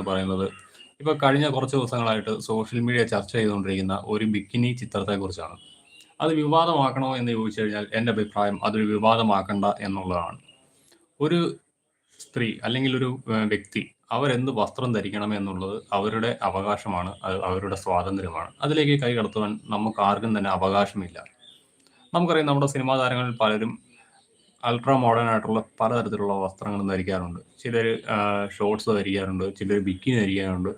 എന്ന് പറയുന്നത്. ഇപ്പൊ കഴിഞ്ഞ കുറച്ച് ദിവസങ്ങളായിട്ട് സോഷ്യൽ മീഡിയ ചർച്ച ചെയ്തുകൊണ്ടിരിക്കുന്ന ഒരു ബിക്കിനി ചിത്രത്തെക്കുറിച്ചാണ്. അത് വിവാദമാക്കണോ എന്ന് ചോദിച്ചു കഴിഞ്ഞാൽ എന്റെ അഭിപ്രായം അതൊരു വിവാദമാക്കണ്ട എന്നുള്ളതാണ്. ഒരു സ്ത്രീ അല്ലെങ്കിൽ ഒരു വ്യക്തി അവരെന്ത് വസ്ത്രം ധരിക്കണം എന്നുള്ളത് അവരുടെ അവകാശമാണ് അത് അവരുടെ സ്വാതന്ത്ര്യമാണ്. അതിലേക്ക് കൈ കടത്തുവാൻ നമുക്ക് ആർക്കും തന്നെ അവകാശമില്ല. നമുക്കറിയാം നമ്മുടെ സിനിമാ താരങ്ങളിൽ പലരും അൾട്രാ മോഡേൺ ആയിട്ടുള്ള പലതരത്തിലുള്ള വസ്ത്രങ്ങൾ ധരിക്കാറുണ്ട്. ചിലർ ഷോർട്സ് ധരിക്കാറുണ്ട് ചിലർ ബിക്കിനി ധരിക്കാറുണ്ട്.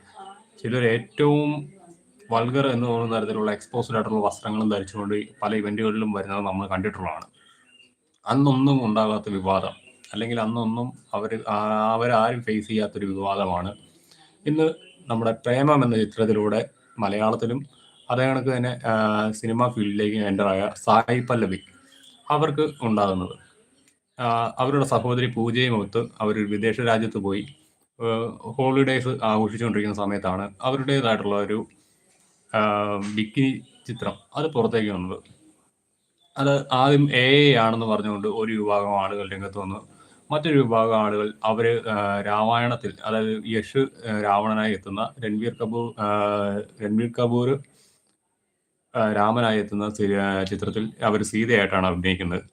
ചിലർ ഏറ്റവും വൾഗർ എന്ന് തോന്നുന്ന തരത്തിലുള്ള എക്സ്പോസ്ഡ് ആയിട്ടുള്ള വസ്ത്രങ്ങളും ധരിച്ചുകൊണ്ട് പല ഇവന്റുകളിലും വരുന്നത് നമ്മൾ കണ്ടിട്ടുള്ളതാണ്. അന്നൊന്നും ഉണ്ടാകാത്ത വിവാദം. അല്ലെങ്കിൽ അന്നൊന്നും അവർ അവരാരും ഫേസ് ചെയ്യാത്തൊരു വിവാദമാണ്. ഇന്ന് നമ്മുടെ പ്രേമം എന്ന ചിത്രത്തിലൂടെ മലയാളത്തിലും അതേ കണക്ക് തന്നെ സിനിമാ ഫീൽഡിലേക്ക് എന്റർ ആയ സായി പല്ലവി അവർക്ക് ഉണ്ടാകുന്നത്. അവരുടെ സഹോദരി പൂജയും ഒത്ത് അവർ വിദേശ രാജ്യത്ത് പോയി ഹോളിഡേയ്സ് ആഘോഷിച്ചുകൊണ്ടിരിക്കുന്ന സമയത്താണ് അവരുടേതായിട്ടുള്ള ഒരു ബിക്കിനി ചിത്രം അത് പുറത്തേക്ക് വന്നത്. അത് ആദ്യം എ ആണെന്ന് പറഞ്ഞുകൊണ്ട് ഒരു വിഭാഗം ആളുകൾ രംഗത്ത് വന്നു. മറ്റൊരു വിഭാഗം ആളുകൾ അവർ രാമായണത്തിൽ അതായത് യശ് രാവണനായി എത്തുന്ന രൺവീർ കപൂർ രൺവീർ കപൂർ രാമനായി എത്തുന്ന ചിത്രത്തിൽ അവർ സീതയായിട്ടാണ് അഭിനയിക്കുന്നത്.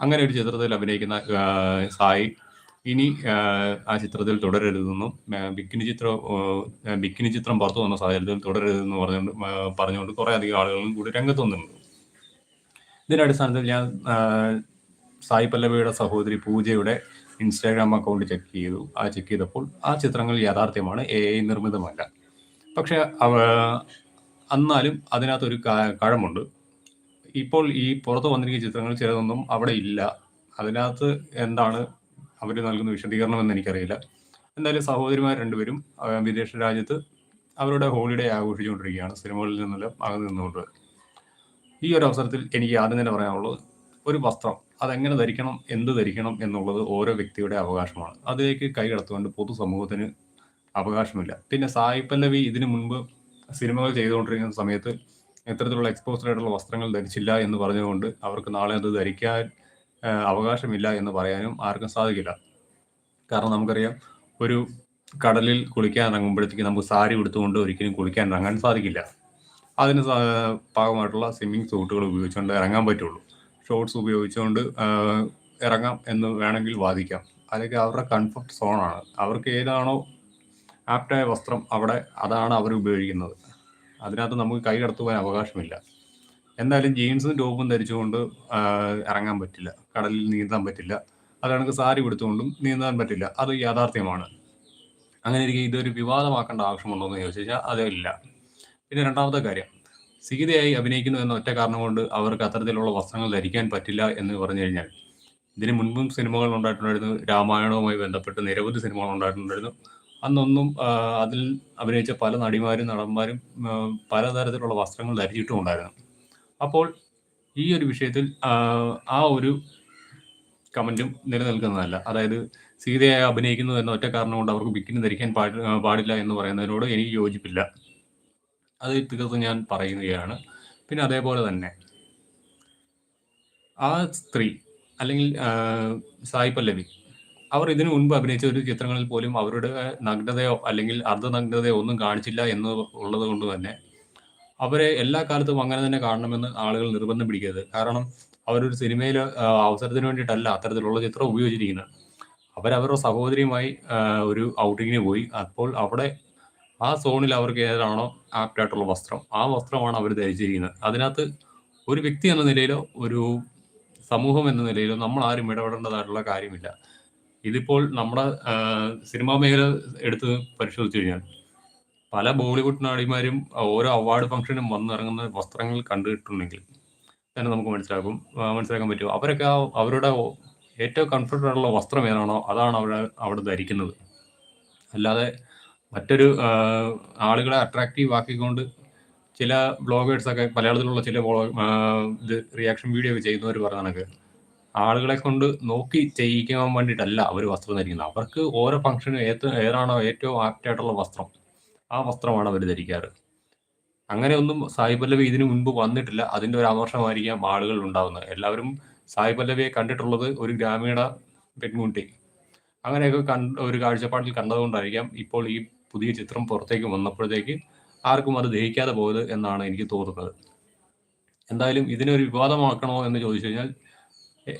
അങ്ങനെ ഒരു ചിത്രത്തിൽ അഭിനയിക്കുന്ന സായി. ഇനി ആ, ചിത്രത്തിൽ തുടരരുതെന്നും ബിക്കിനി ചിത്രം ബിക്കിനി ചിത്രം പുറത്തു വന്ന സാഹചര്യത്തിൽ തുടരരുതെന്ന് പറഞ്ഞുകൊണ്ട് പറഞ്ഞുകൊണ്ട് കുറെ അധികം ആളുകളും കൂടി രംഗത്ത് വന്നിട്ടുണ്ട് ഇതിന്റെ അടിസ്ഥാനത്തിൽ ഞാൻ സായി പല്ലവിയുടെ സഹോദരി പൂജയുടെ ഇൻസ്റ്റാഗ്രാം അക്കൗണ്ട് ചെക്ക് ചെയ്തു. ആ ചെക്ക് ചെയ്തപ്പോൾ ആ ചിത്രങ്ങൾ യാഥാർത്ഥ്യമാണ് എ ഐ നിർമ്മിതമല്ല. പക്ഷെ അവ എന്നാലും അതിനകത്തൊരു കഴമുണ്ട്. ഇപ്പോൾ ഈ പുറത്ത് വന്നിരിക്കുന്ന ചിത്രങ്ങൾ ചിലതൊന്നും അവിടെ ഇല്ല. അതിനകത്ത് എന്താണ് അവർ നൽകുന്ന വിശദീകരണം എന്ന് എനിക്കറിയില്ല. എന്തായാലും സഹോദരിമാർ രണ്ടുപേരും വിദേശ രാജ്യത്ത് അവരുടെ ഹോളിഡേ ആഘോഷിച്ചുകൊണ്ടിരിക്കുകയാണ്. സിനിമകളിൽ നിന്നെല്ലാം അകന്നു നിന്നുകൊണ്ട്. ഈ ഒരു അവസരത്തിൽ എനിക്ക് ആദ്യം തന്നെ പറയാനുള്ളത് ഒരു വസ്ത്രം അതെങ്ങനെ ധരിക്കണം എന്ത് ധരിക്കണം എന്നുള്ളത് ഓരോ വ്യക്തിയുടെ അവകാശമാണ്. അതിലേക്ക് കൈകടത്തുകൊണ്ട് പൊതുസമൂഹത്തിന് അവകാശമില്ല. പിന്നെ സായി പല്ലവി ഇതിനു മുൻപ് സിനിമകൾ ചെയ്തുകൊണ്ടിരിക്കുന്ന സമയത്ത് എത്തരത്തിലുള്ള എക്സ്പോസ്ഡ് ആയിട്ടുള്ള വസ്ത്രങ്ങൾ ധരിച്ചില്ല എന്ന് പറഞ്ഞുകൊണ്ട് അവർക്ക് നാളെ അത് ധരിക്കാൻ അവകാശമില്ല എന്ന് പറയാനും ആർക്കും സാധിക്കില്ല. കാരണം നമുക്കറിയാം ഒരു കടലിൽ കുളിക്കാൻ ഇറങ്ങുമ്പോഴത്തേക്ക് നമുക്ക് സാരി ഉടുത്തുകൊണ്ട് ഒരിക്കലും കുളിക്കാൻ ഇറങ്ങാൻ സാധിക്കില്ല. അതിന് പാകമായിട്ടുള്ള സ്വിമ്മിങ് സൂട്ടുകൾ ഉപയോഗിച്ചുകൊണ്ട് ഇറങ്ങാൻ പറ്റുള്ളൂ. ഷോർട്സ് ഉപയോഗിച്ചുകൊണ്ട് ഇറങ്ങാം എന്ന് വേണമെങ്കിൽ വാദിക്കാം. അല്ലെങ്കിൽ അവരുടെ കംഫർട്ട് സോണാണ് അവർക്ക് ഏതാണോ ആപ്റ്റായ വസ്ത്രം അവിടെ അതാണ് അവർ ഉപയോഗിക്കുന്നത്. അതിനകത്ത് നമുക്ക് കൈ കടത്തുവാൻ അവകാശമില്ല. എന്തായാലും ജീൻസും ടോപ്പും ധരിച്ചുകൊണ്ട് ഇറങ്ങാൻ പറ്റില്ല. കടലിൽ നീന്താൻ പറ്റില്ല. അതാണെങ്കിൽ സാരി കൊടുത്തുകൊണ്ടും നീന്താൻ പറ്റില്ല. അത് യാഥാർത്ഥ്യമാണ്. അങ്ങനെ ഇരിക്കും ഇതൊരു വിവാദമാക്കേണ്ട ആവശ്യമുണ്ടോ എന്ന് ചോദിച്ചു കഴിഞ്ഞാൽ അതില്ല. പിന്നെ രണ്ടാമത്തെ കാര്യം. സീതയായി അഭിനയിക്കുന്നു എന്ന ഒറ്റ കാരണം കൊണ്ട് അവർക്ക് അത്തരത്തിലുള്ള വസ്ത്രങ്ങൾ ധരിക്കാൻ പറ്റില്ല എന്ന് പറഞ്ഞു കഴിഞ്ഞാൽ ഇതിന് മുൻപും സിനിമകൾ ഉണ്ടായിട്ടുണ്ടായിരുന്നു. രാമായണവുമായി ബന്ധപ്പെട്ട് നിരവധി സിനിമകൾ ഉണ്ടായിട്ടുണ്ടായിരുന്നു. അന്നൊന്നും അതിൽ അഭിനയിച്ച പല നടിമാരും നടന്മാരും പലതരത്തിലുള്ള വസ്ത്രങ്ങൾ ധരിച്ചിട്ടും ഉണ്ടായിരുന്നു അപ്പോൾ ഈ ഒരു വിഷയത്തിൽ ആ, ഒരു കമന്റും നിലനിൽക്കുന്നതല്ല. അതായത് സീതയായി അഭിനയിക്കുന്നു എന്ന ഒറ്റ കാരണം കൊണ്ട് അവർക്ക് ബിക്കിനി ധരിക്കാൻ പാടില്ല എന്ന് പറയുന്നതിനോട് എനിക്ക് യോജിപ്പില്ല. അത് തീർത്തും ഞാൻ പറയുകയാണ്. പിന്നെ അതേപോലെ തന്നെ ആ സ്ത്രീ അല്ലെങ്കിൽ സായി പല്ലവി അവർ ഇതിനു മുൻപ് അഭിനയിച്ച ഒരു ചിത്രങ്ങളിൽ പോലും അവരുടെ നഗ്നതയോ അല്ലെങ്കിൽ അർദ്ധനഗ്നതയോ ഒന്നും കാണിച്ചില്ല എന്ന് ഉള്ളത് കൊണ്ട് തന്നെ അവരെ എല്ലാ കാലത്തും അങ്ങനെ തന്നെ കാണണമെന്ന് ആളുകൾ നിർബന്ധം പിടിക്കരുത്. കാരണം അവരൊരു സിനിമയിൽ അവസരത്തിന് വേണ്ടിയിട്ടല്ല അത്തരത്തിലുള്ള ചിത്രം ഉപയോഗിച്ചിരിക്കുന്നത്. അവരവരുടെ സഹോദരിയുമായി ഒരു ഔട്ടിങ്ങിന് പോയി. അപ്പോൾ അവിടെ ആ സോണിൽ അവർക്ക് ഏതാണോ ആപ്റ്റ് ആയിട്ടുള്ള വസ്ത്രം. ആ വസ്ത്രമാണ് അവർ ധരിച്ചിരിക്കുന്നത്. അതിനകത്ത് ഒരു വ്യക്തി എന്ന നിലയിലോ ഒരു സമൂഹം എന്ന നിലയിലോ നമ്മൾ ആരും ഇടപെടേണ്ടതായിട്ടുള്ള കാര്യമില്ല. ഇതിപ്പോൾ നമ്മുടെ സിനിമാ മേഖല എടുത്ത് പരിശോധിച്ചു കഴിഞ്ഞാൽ പല ബോളിവുഡ് നടിമാരും ഓരോ അവാർഡ് ഫംഗ്ഷനും വന്നിറങ്ങുന്ന വസ്ത്രങ്ങൾ കണ്ടിട്ടുണ്ടെങ്കിൽ തന്നെ നമുക്ക് മനസ്സിലാക്കും മനസ്സിലാക്കാൻ പറ്റും. അവരൊക്കെ അവരുടെ ഏറ്റവും കംഫർട്ടായിട്ടുള്ള വസ്ത്രം ഏതാണോ അതാണ് അവർ അവിടെ ധരിക്കുന്നത്. അല്ലാതെ മറ്റൊരു ആളുകളെ അട്രാക്റ്റീവ് ആക്കിക്കൊണ്ട് ചില ബ്ലോഗേഴ്സൊക്കെ മലയാളത്തിലുള്ള ചില റിയാക്ഷൻ വീഡിയോ ഒക്കെ ചെയ്യുന്നവർ പറഞ്ഞ കണക്ക് ആളുകളെ കൊണ്ട് നോക്കി ചെയ്യിക്കാൻ വേണ്ടിയിട്ടല്ല അവർ വസ്ത്രം ധരിക്കുന്നത്. അവർക്ക് ഓരോ ഫംഗ്ഷനും ഏത് ഏതാണോ ഏറ്റവും ആപ്റ്റ് ആയിട്ടുള്ള വസ്ത്രം ആ വസ്ത്രമാണ് അവർ ധരിക്കാറ്. അങ്ങനെയൊന്നും സായി പല്ലവി ഇതിനു മുൻപ് വന്നിട്ടില്ല. അതിന്റെ ഒരു ആഘോഷമായിരിക്കാം ആളുകൾ ഉണ്ടാകുന്നത് എല്ലാവരും സായി പല്ലവിയെ കണ്ടിട്ടുള്ളത് ഒരു ഗ്രാമീണ പെൺകുട്ടി. അങ്ങനെയൊക്കെ കണ്ട ഒരു കാഴ്ചപ്പാടിൽ കണ്ടതുകൊണ്ടായിരിക്കാം ഇപ്പോൾ ഈ പുതിയ ചിത്രം പുറത്തേക്ക് വന്നപ്പോഴത്തേക്ക് ആർക്കും അത് ദഹിക്കാതെ പോയത് എന്നാണ് എനിക്ക് തോന്നുന്നത്. എന്തായാലും ഇതിനൊരു വിവാദമാക്കണോ എന്ന് ചോദിച്ചു കഴിഞ്ഞാൽ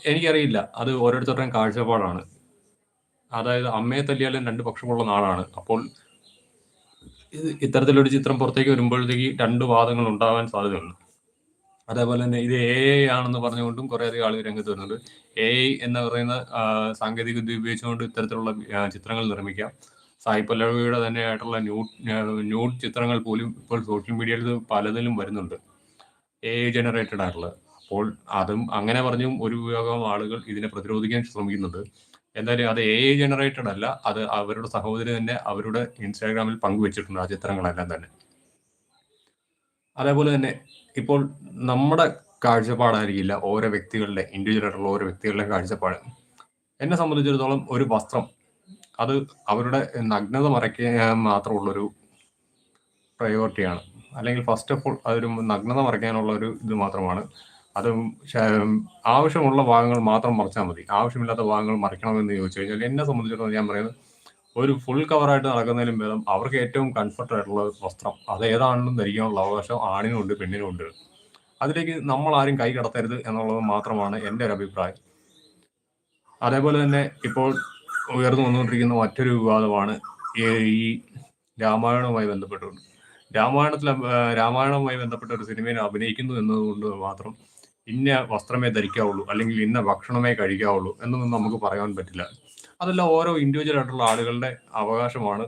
എനിക്കറിയില്ല. അത് ഓരോരുത്തരുടെയും കാഴ്ചപ്പാടാണ്. അതായത് അമ്മയെ തല്ലിയാലും രണ്ട് പക്ഷമുള്ള നാടാണ്. അപ്പോൾ ഇത് ഇത്തരത്തിലൊരു ചിത്രം പുറത്തേക്ക് വരുമ്പോഴത്തേക്ക് രണ്ട് വാദങ്ങൾ ഉണ്ടാവാൻ സാധ്യതയുണ്ട്. അതേപോലെ തന്നെ ഇത് എ ഐ ആണെന്ന് പറഞ്ഞുകൊണ്ടും കുറേയധികം ആളുകൾ രംഗത്ത് വരുന്നുണ്ട്. എ ഐ എന്ന് പറയുന്ന സാങ്കേതിക വിദ്യ ഉപയോഗിച്ചുകൊണ്ട് ഇത്തരത്തിലുള്ള ചിത്രങ്ങൾ നിർമ്മിക്കാം. സായി പല്ലവിയുടെ തന്നെയായിട്ടുള്ള ന്യൂഡ് ന്യൂഡ് ചിത്രങ്ങൾ പോലും ഇപ്പോൾ സോഷ്യൽ മീഡിയയിൽ പലതിലും വരുന്നുണ്ട്. എ ഐ ജനറേറ്റഡ് ആയിട്ടുള്ളത്. അപ്പോൾ അതും അങ്ങനെ പറഞ്ഞും ഒരു വിഭാഗം ആളുകൾ ഇതിനെ പ്രതിരോധിക്കാൻ ശ്രമിക്കുന്നുണ്ട് എന്തായാലും അത് എ ഐ ജനറേറ്റഡ് അല്ല അത് അവരുടെ സഹോദരി തന്നെ അവരുടെ ഇൻസ്റ്റാഗ്രാമിൽ പങ്കുവച്ചിട്ടുണ്ട് ആ ചിത്രങ്ങളെല്ലാം തന്നെ. അതേപോലെ തന്നെ ഇപ്പോൾ നമ്മുടെ കാഴ്ചപ്പാടായിരിക്കില്ല ഓരോ വ്യക്തികളുടെ ഇൻഡിവിജ്വൽ ആയിട്ടുള്ള ഓരോ വ്യക്തികളുടെ കാഴ്ചപ്പാട്. എന്നെ സംബന്ധിച്ചിടത്തോളം ഒരു വസ്ത്രം അത് അവരുടെ നഗ്നത മറയ്ക്കാൻ മാത്രമുള്ളൊരു പ്രയോറിറ്റിയാണ് അല്ലെങ്കിൽ ഫസ്റ്റ് ഓഫ് ഓൾ അതൊരു നഗ്നത മറയ്ക്കാനുള്ള ഒരു ഇത് മാത്രമാണ്. അത് ആവശ്യമുള്ള ഭാഗങ്ങൾ മാത്രം മറിച്ചാൽ മതി. ആവശ്യമില്ലാത്ത ഭാഗങ്ങൾ മറിക്കണമെന്ന് ചോദിച്ചു കഴിഞ്ഞാൽ എന്നെ സംബന്ധിച്ചിടത്തോളം ഞാൻ പറയുന്നത് ഒരു ഫുൾ കവറായിട്ട് നടക്കുന്നതിലും ഭേദം അവർക്ക് ഏറ്റവും കംഫർട്ട് ആയിട്ടുള്ള വസ്ത്രം അത് ഏതാണെന്നും ധരിക്കാനുള്ള അവകാശം പെണ്ണിനും ഉണ്ട്. അതിലേക്ക് നമ്മൾ ആരും കൈ കടത്തരുത് എന്നുള്ളത് മാത്രമാണ് എന്റെ ഒരു അഭിപ്രായം. അതേപോലെ തന്നെ ഇപ്പോൾ ഉയർന്നു വന്നുകൊണ്ടിരിക്കുന്ന മറ്റൊരു വിവാദമാണ് ഈ രാമായണവുമായി ബന്ധപ്പെട്ടുകൊണ്ട്. രാമായണത്തിൽ രാമായണവുമായി ബന്ധപ്പെട്ട ഒരു സിനിമയിൽ അഭിനയിക്കുന്നു എന്നതുകൊണ്ട് മാത്രം ഇന്ന വസ്ത്രമേ ധരിക്കാവുള്ളൂ അല്ലെങ്കിൽ ഇന്ന ഭക്ഷണമേ കഴിക്കാവുള്ളൂ എന്നൊന്നും നമുക്ക് പറയാൻ പറ്റില്ല. അതെല്ലാം ഓരോ ഇൻഡിവിജ്വൽ ആയിട്ടുള്ള ആളുകളുടെ അവകാശമാണ്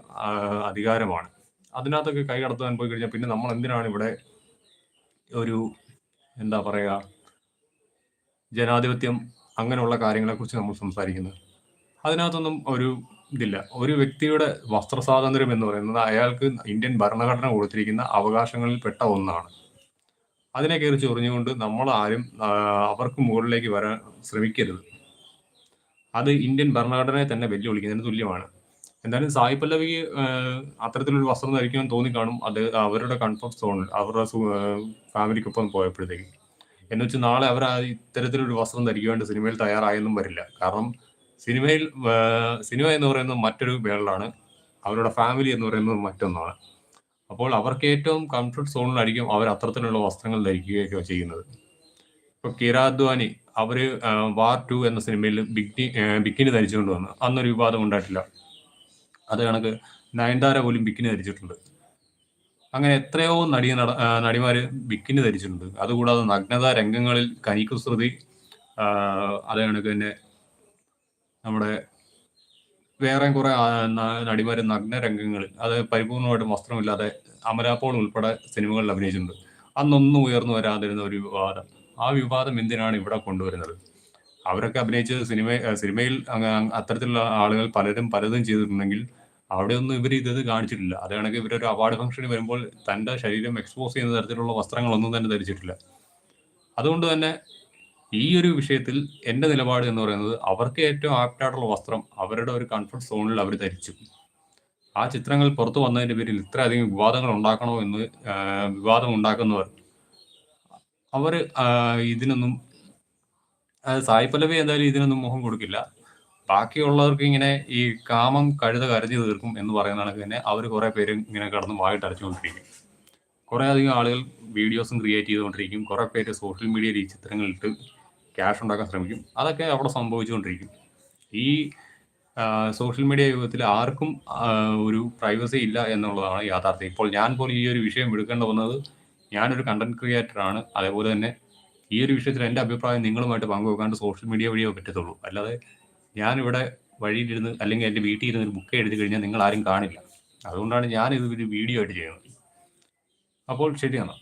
അധികാരമാണ്. അതിനകത്തൊക്കെ കൈ കടത്താൻ പോയി കഴിഞ്ഞാൽ പിന്നെ നമ്മൾ എന്തിനാണ് ഇവിടെ ഒരു എന്താ പറയുക ജനാധിപത്യം അങ്ങനെയുള്ള കാര്യങ്ങളെക്കുറിച്ച് നമ്മൾ സംസാരിക്കുന്നത്? അതിനകത്തൊന്നും ഒരു ഇതില്ല. ഒരു വ്യക്തിയുടെ വസ്ത്ര സ്വാതന്ത്ര്യം എന്ന് പറയുന്നത് അയാൾക്ക് ഇന്ത്യൻ ഭരണഘടന കൊടുത്തിരിക്കുന്ന അവകാശങ്ങളിൽ പെട്ട ഒന്നാണ്. അതിനെ കയറി ചൊറിഞ്ഞുകൊണ്ട് നമ്മൾ ആരും അവർക്ക് മുകളിലേക്ക് വരാൻ ശ്രമിക്കരുത്. അത് ഇന്ത്യൻ ഭരണഘടനയെ തന്നെ വെല്ലുവിളിക്കുന്നതിന് തുല്യമാണ്. എന്തായാലും സായി പല്ലവിക്ക് അത്തരത്തിലൊരു വസ്ത്രം ധരിക്കാൻ തോന്നിക്കാണും അത് അവരുടെ കൺഫോം സോണിൽ അവരുടെ ഫാമിലിക്കൊപ്പം പോയപ്പോഴത്തേക്ക്. എന്ന് വെച്ച് നാളെ അവർ ഇത്തരത്തിലൊരു വസ്ത്രം ധരിക്കുവാണ്ട് സിനിമയിൽ തയ്യാറായെന്നും വരില്ല. കാരണം സിനിമയിൽ സിനിമ എന്ന് പറയുന്നത് മറ്റൊരു വേൾഡാണ്. അവരുടെ ഫാമിലി എന്ന് പറയുന്നത് മറ്റൊന്നാണ്. അപ്പോൾ അവർക്ക് ഏറ്റവും കംഫർട്ട് സോണിലായിരിക്കും അവർ അത്തരത്തിലുള്ള വസ്ത്രങ്ങൾ ധരിക്കുകയൊക്കെ ചെയ്യുന്നത്. ഇപ്പൊ കിരാദ്വാനി അവർ വാർ ടു എന്ന സിനിമയിൽ ബിഗ്നി ബിക്കിനി ധരിച്ചുകൊണ്ട് വന്നു. അന്നൊരു വിവാദം ഉണ്ടായിട്ടില്ല. അത് കണക്ക് നയൻതാര പോലും ബിക്കിനി ധരിച്ചിട്ടുണ്ട്. അങ്ങനെ എത്രയോ നടി നട നടിമാര് ബിക്കിനി ധരിച്ചിട്ടുണ്ട്. അതുകൂടാതെ നഗ്നത രംഗങ്ങളിൽ കനിക്കുസൃതി അത് കണക്ക് തന്നെ നമ്മുടെ വേറെ കുറെ നടിമാര് നഗ്ന രംഗങ്ങളിൽ അത് പരിപൂർണമായിട്ടും വസ്ത്രമില്ലാതെ അമരാപ്പോൾ ഉൾപ്പെടെ സിനിമകളിൽ അഭിനയിച്ചിട്ടുണ്ട്. അന്നൊന്നും ഉയർന്നു വരാതിരുന്ന ഒരു വിവാദം. ആ വിവാദം എന്തിനാണ് ഇവിടെ കൊണ്ടുവരുന്നത്? അവരൊക്കെ അഭിനയിച്ച സിനിമ സിനിമയിൽ അത്തരത്തിലുള്ള ആളുകൾ പലരും പലതും ചെയ്തിട്ടുണ്ടെങ്കിൽ അവിടെയൊന്നും ഇവർ ഇത് കാണിച്ചിട്ടില്ല. അതാണെങ്കിൽ ഇവരൊരു അവാർഡ് ഫംഗ്ഷന് വരുമ്പോൾ തന്റെ ശരീരം എക്സ്പോസ് ചെയ്യുന്ന തരത്തിലുള്ള വസ്ത്രങ്ങളൊന്നും തന്നെ ധരിച്ചിട്ടില്ല. അതുകൊണ്ട് തന്നെ ഈ ഒരു വിഷയത്തിൽ എന്റെ നിലപാട് എന്ന് പറയുന്നത് അവർക്ക് ഏറ്റവും ആപ്റ്റായിട്ടുള്ള വസ്ത്രം അവരുടെ ഒരു കംഫർട്ട് സോണിൽ അവർ ധരിച്ചു. ആ ചിത്രങ്ങൾ പുറത്തു വന്നതിന്റെ പേരിൽ ഇത്രയധികം വിവാദങ്ങൾ ഉണ്ടാക്കണോ എന്ന് വിവാദം ഉണ്ടാക്കുന്നവർ അവർ ഇതിനൊന്നും സായി പല്ലവി എന്തായാലും ഇതിനൊന്നും മുഖം കൊടുക്കില്ല. ബാക്കിയുള്ളവർക്ക് ഇങ്ങനെ ഈ കാമം കഴുത കരഞ്ഞു തീർക്കും എന്ന് പറയുന്ന കണക്ക് തന്നെ അവർ കുറെ പേര് ഇങ്ങനെ കടന്ന് വായിട്ട് അടച്ചുകൊണ്ടിരിക്കും കുറേ അധികം ആളുകൾ വീഡിയോസും ക്രിയേറ്റ് ചെയ്തുകൊണ്ടിരിക്കും. കുറെ പേര് സോഷ്യൽ മീഡിയയിൽ ഈ ചിത്രങ്ങളിട്ട് ക്യാഷ് ഉണ്ടാക്കാൻ ശ്രമിക്കും. അതൊക്കെ അവിടെ സംഭവിച്ചുകൊണ്ടിരിക്കും. ഈ സോഷ്യൽ മീഡിയ യുഗത്തിൽ ആർക്കും ഒരു പ്രൈവസി ഇല്ല എന്നുള്ളതാണ് യാഥാർത്ഥ്യം. ഇപ്പോൾ ഞാൻ പോലും ഈ ഒരു വിഷയം എടുക്കേണ്ടി വന്നത് ഞാനൊരു കണ്ടന്റ് ക്രിയേറ്റർ ആണ്. അതേപോലെ തന്നെ ഈ ഒരു വിഷയത്തിൽ എന്റെ അഭിപ്രായം നിങ്ങളുമായിട്ട് പങ്കുവെക്കാണ്ട് സോഷ്യൽ മീഡിയ വഴിയോ പറ്റത്തുള്ളൂ. അല്ലാതെ ഞാനിവിടെ വഴിയിലിരുന്ന് അല്ലെങ്കിൽ എന്റെ വീട്ടിൽ ഇരുന്ന് ഒരു ബുക്ക് എഴുതി കഴിഞ്ഞാൽ നിങ്ങൾ ആരും കാണില്ല. അതുകൊണ്ടാണ് ഞാൻ ഇത് ഒരു വീഡിയോ ആയിട്ട് ചെയ്യുന്നത്. അപ്പോൾ ശരിയാണ്.